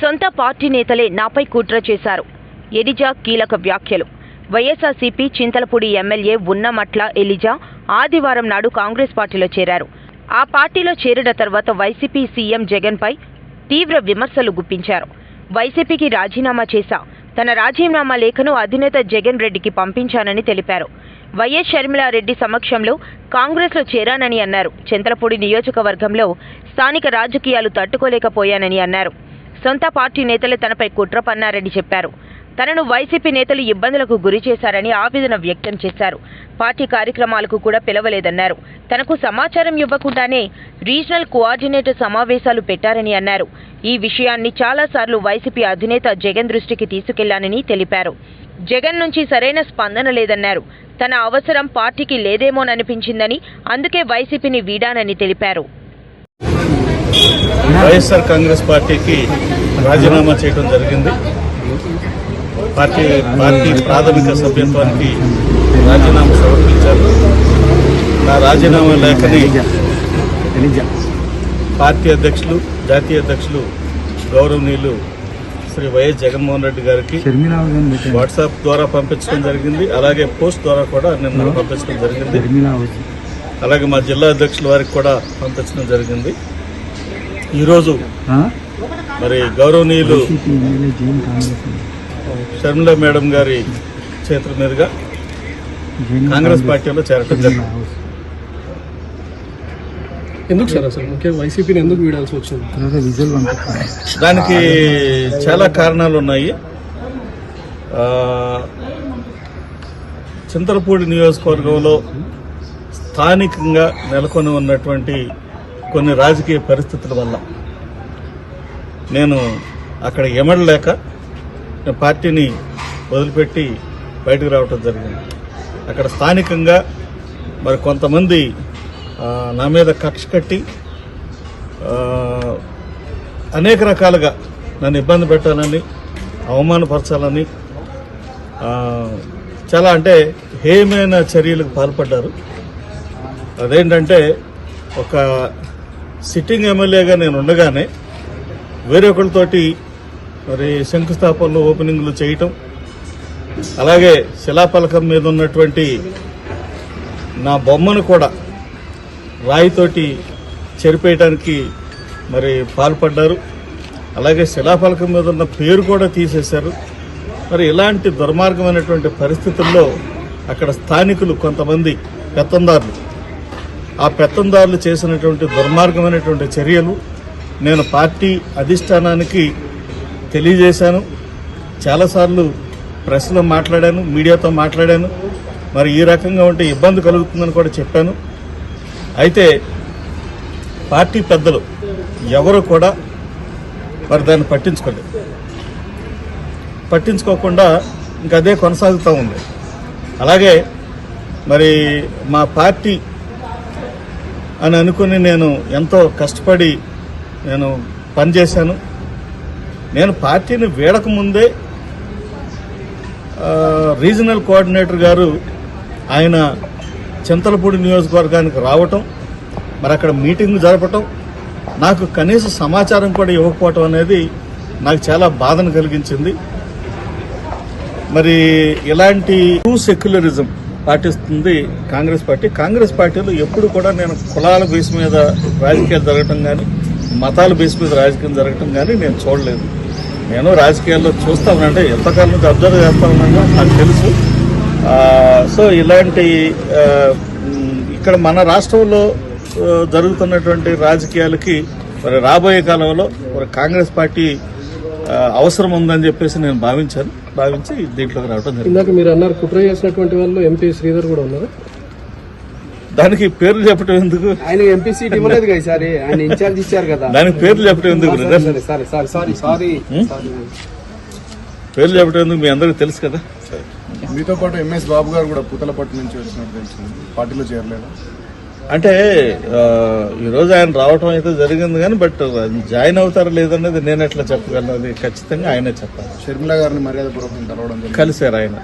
సొంత పార్టీ నేతలే నాపై కుట్ర చేశారు. ఎలిజా కీలక వ్యాఖ్యలు. వైఎస్ఆర్సీపీ చింతలపూడి ఎమ్మెల్యే ఉన్నమట్ల ఎలిజా ఆదివారం నాడు కాంగ్రెస్ పార్టీలో చేరారు. ఆ పార్టీలో చేరిన తర్వాత వైసీపీ సీఎం జగన్పై తీవ్ర విమర్శలు గుప్పించారు. వైసీపీకి రాజీనామా చేశా. తన రాజీనామా లేఖను అధినేత జగన్ రెడ్డికి పంపించానని తెలిపారు. వైఎస్ షర్మిలారెడ్డి సమక్షంలో కాంగ్రెస్లో చేరానని అన్నారు. చింతలపూడి నియోజకవర్గంలో స్థానిక రాజకీయాలు తట్టుకోలేకపోయానని అన్నారు. సొంత పార్టీ నేతలే తనపై కుట్ర పన్నారని చెప్పారు. తనను వైసీపీ నేతలు ఇబ్బందులకు గురి చేశారని ఆవేదన వ్యక్తం చేశారు. పార్టీ కార్యక్రమాలకు కూడా పిలవలేదన్నారు. తనకు సమాచారం ఇవ్వకుండానే రీజనల్ కోఆర్డినేటర్ సమావేశాలు పెట్టారని అన్నారు. ఈ విషయాన్ని చాలాసార్లు వైసీపీ అధినేత జగన్ దృష్టికి తీసుకెళ్ళానని తెలిపారు. జగన్ నుంచి సరైన స్పందన లేదన్నారు. తన అవసరం పార్టీకి లేదేమోననిపించిందని అందుకే వైసీపీని వీడానని తెలిపారు. వైఎస్ఆర్ కాంగ్రెస్ పార్టీకి రాజీనామా చేయడం జరిగింది. పార్టీ పార్టీ ప్రాథమిక సభ్యత్వానికి రాజీనామా సమర్పించారు. నా రాజీనామా లేఖని పార్టీ అధ్యక్షులు జాతీయ అధ్యక్షులు గౌరవనీయులు శ్రీ వైఎస్ జగన్మోహన్ రెడ్డి గారికి వాట్సాప్ ద్వారా పంపించడం జరిగింది. అలాగే పోస్ట్ ద్వారా కూడా నిన్న పంపించడం జరిగింది. అలాగే మా జిల్లా అధ్యక్షుల వారికి కూడా పంపించడం జరిగింది. ఈరోజు? మరి గౌరవనీయులు షర్మిల మేడం గారి చేతుల మీదుగా కాంగ్రెస్ పార్టీలో చేరటం జరిగింది. హౌస్. ఎందుకు సార్ అసలు? ముఖ్యంగా వైసీపీని ఎందుకు వీడాల్సి వచ్చింది? దానికి చాలా కారణాలు ఉన్నాయి. చింతలపూడి నియోజకవర్గంలో స్థానికంగా నెలకొని ఉన్నటువంటి కొన్ని రాజకీయ పరిస్థితుల వల్ల నేను అక్కడ ఎమడలేక పార్టీని వదిలిపెట్టి బయటకు రావటం జరిగింది. అక్కడ స్థానికంగా మరి కొంతమంది నా మీద కక్ష కట్టి అనేక రకాలుగా నన్ను ఇబ్బంది పెట్టాలని అవమానపరచాలని చాలా అంటే హేయమైన చర్యలకు పాల్పడ్డారు. అదేంటంటే ఒక సిట్టింగ్ ఎమ్మెల్యేగా నేను ఉండగానే వేరొకరితోటి మరి శంకుస్థాపనలు ఓపెనింగ్లు చేయటం అలాగే శిలాఫలకం మీద ఉన్నటువంటి నా బొమ్మను కూడా రాయితోటి చెరిపేయడానికి మరి పాల్పడ్డారు. అలాగే శిలాఫలకం మీద ఉన్న పేరు కూడా తీసేశారు. మరి ఇలాంటి దుర్మార్గమైనటువంటి పరిస్థితుల్లో అక్కడ స్థానికులు కొంతమంది పెత్తందారులు ఆ పెత్తందారులు చేసినటువంటి దుర్మార్గమైనటువంటి చర్యలు నేను పార్టీ అధిష్టానానికి తెలియజేశాను. చాలాసార్లు ప్రెస్లో మాట్లాడాను మీడియాతో మాట్లాడాను. మరి ఈ రకంగా ఉంటే ఇబ్బంది కలుగుతుందని కూడా చెప్పాను. అయితే పార్టీ పెద్దలు ఎవరు కూడా మరి దాన్ని పట్టించుకోలేదు. పట్టించుకోకుండా ఇంకా అదే కొనసాగుతూ ఉంది. అలాగే మరి మా పార్టీ అని అనుకుని నేను ఎంతో కష్టపడి నేను పనిచేశాను. నేను పార్టీని వీడక ముందే రీజనల్ కోఆర్డినేటర్ గారు ఆయన చింతలపూడి నియోజకవర్గానికి రావటం మరి అక్కడ మీటింగ్ జరపటం నాకు కనీస సమాచారం కూడా ఇవ్వకపోవటం అనేది నాకు చాలా బాధను కలిగించింది. మరి ఇలాంటి ట్రూ సెక్యులరిజం పాటిస్తుంది కాంగ్రెస్ పార్టీ. కాంగ్రెస్ పార్టీలో ఎప్పుడు కూడా నేను కులాల బేస్ మీద రాజకీయాలు జరగటం కానీ మతాల బేస్ మీద రాజకీయం జరగటం కానీ నేను చూడలేదు. నేను రాజకీయాల్లో చూస్తానంటే ఎంతకాలం నుంచి అబ్జర్వ్ చేస్తానన్నా నాకు తెలుసు. సో ఇలాంటి ఇక్కడ మన రాష్ట్రంలో జరుగుతున్నటువంటి రాజకీయాలకి మరి రాబోయే కాలంలో మరి కాంగ్రెస్ పార్టీ అవసరం ఉందని చెప్పేసి నేను భావించాను. భావించి దీంట్లోకి రావడం జరిగింది. ఇందాక మీరు అన్నారు కుట్ర చేసినటువంటి వాళ్ళు ఎంపీ శ్రీధర్ కూడా ఉన్నారు. దానికి పేర్లు చెప్పడం ఎందుకు? ఆయన ఎంపీ సీట్ ఇవ్వలేదు కదా ఈసారి. ఆయన ఇన్ఛార్జ్ ఇచ్చారు కదా. దానికి పేర్లు చెప్పడం ఎందుకు సరే సరే సారీ సారీ సారీ పేర్లు చెప్పడం ఎందుకు మీ అందరికీ తెలుసు కదా? మీతో పాటు ఎంఎస్ బాబు గారు కూడా పుతలపట్టు నుంచి వచ్చినట్టు తెలిసింది పార్టీలో చేరలేదు? అంటే ఆ, ఈ రోజు ఆయన రావటం అయితే జరిగింది కానీ బట్ జాయిన్ అవుతారా లేదనేది నేను ఎట్లా చెప్పగలను? అది ఖచ్చితంగా ఆయనే చెప్పాలి. షర్మిల గారిని మర్యాద పూర్వకం కలవడం కలిశారు ఆయన.